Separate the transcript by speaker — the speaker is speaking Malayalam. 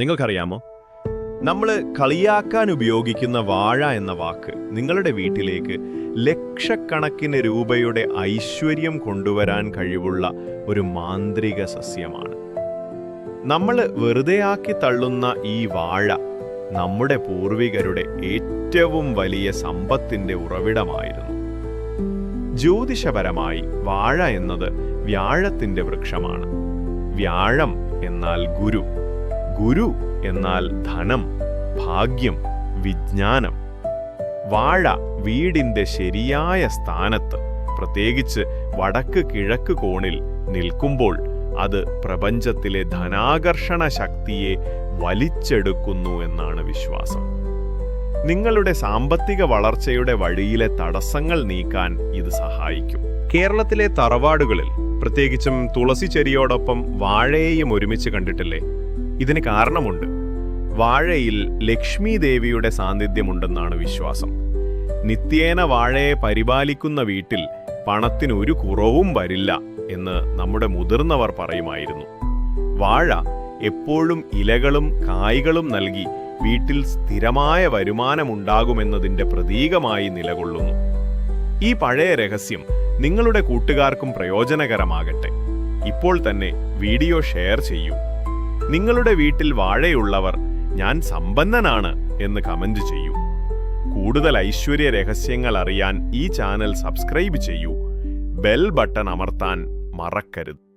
Speaker 1: നിങ്ങൾക്കറിയാമോ? നമ്മൾ കളിയാക്കാൻ ഉപയോഗിക്കുന്ന വാഴ എന്ന വാക്ക് നിങ്ങളുടെ വീട്ടിലേക്ക് ലക്ഷക്കണക്കിന് രൂപയുടെ ഐശ്വര്യം കൊണ്ടുവരാൻ കഴിവുള്ള ഒരു മാന്ത്രിക സസ്യമാണ്. നമ്മൾ വെറുതെയാക്കി തള്ളുന്ന ഈ വാഴ നമ്മുടെ പൂർവികരുടെ ഏറ്റവും വലിയ സമ്പത്തിന്റെ ഉറവിടമായിരുന്നു. ജ്യോതിഷപരമായി വാഴ എന്നത് വ്യാഴത്തിന്റെ വൃക്ഷമാണ്. വ്യാഴം എന്നാൽ ഗുരു. ഗുരു എന്നാൽ ധനം ഭാഗ്യം വിജ്ഞാനം. വാഴ വീടിന്റെ ശരിയായ സ്ഥാനത്ത്. പ്രത്യേകിച്ച് വടക്ക് കിഴക്ക് കോണിൽ നിൽക്കുമ്പോൾ അത് പ്രപഞ്ചത്തിലെ ധനാകർഷണ ശക്തിയെ വലിച്ചെടുക്കുന്നു എന്നാണ് വിശ്വാസം. നിങ്ങളുടെ സാമ്പത്തിക വളർച്ചയുടെ വഴിയിലെ തടസ്സങ്ങൾ നീക്കാൻ ഇത് സഹായിക്കും. കേരളത്തിലെ തറവാടുകളിൽ പ്രത്യേകിച്ചും തുളസി ചെരിയോടൊപ്പം വാഴയെയും ഒരുമിച്ച് കണ്ടിട്ടില്ലേ? ഇതിന് കാരണമുണ്ട്. വാഴയിൽ ലക്ഷ്മി ദേവിയുടെ സാന്നിധ്യമുണ്ടെന്നാണ് വിശ്വാസം. നിത്യേന വാഴയെ പരിപാലിക്കുന്ന വീട്ടിൽ പണത്തിന് ഒരു കുറവും വരില്ല എന്ന് നമ്മുടെ മുതിർന്നവർ പറയുമായിരുന്നു. വാഴ എപ്പോഴും ഇലകളും കായ്കളും നൽകി വീട്ടിൽ സ്ഥിരമായ വരുമാനമുണ്ടാകുമെന്നതിന്റെ പ്രതീകമായി നിലകൊള്ളുന്നു. ഈ പഴയ രഹസ്യം നിങ്ങളുടെ കൂട്ടുകാർക്കും പ്രയോജനകരമാകട്ടെ. ഇപ്പോൾ തന്നെ വീഡിയോ ഷെയർ ചെയ്യൂ. നിങ്ങളുടെ വീട്ടിൽ വാഴയുള്ളവർ ഞാൻ സമ്പന്നനാണ് എന്ന് കമന്റ് ചെയ്യൂ. കൂടുതൽ ഐശ്വര്യ രഹസ്യങ്ങൾ അറിയാൻ ഈ ചാനൽ സബ്സ്ക്രൈബ് ചെയ്യൂ. ബെൽ ബട്ടൺ അമർത്താൻ മറക്കരുത്.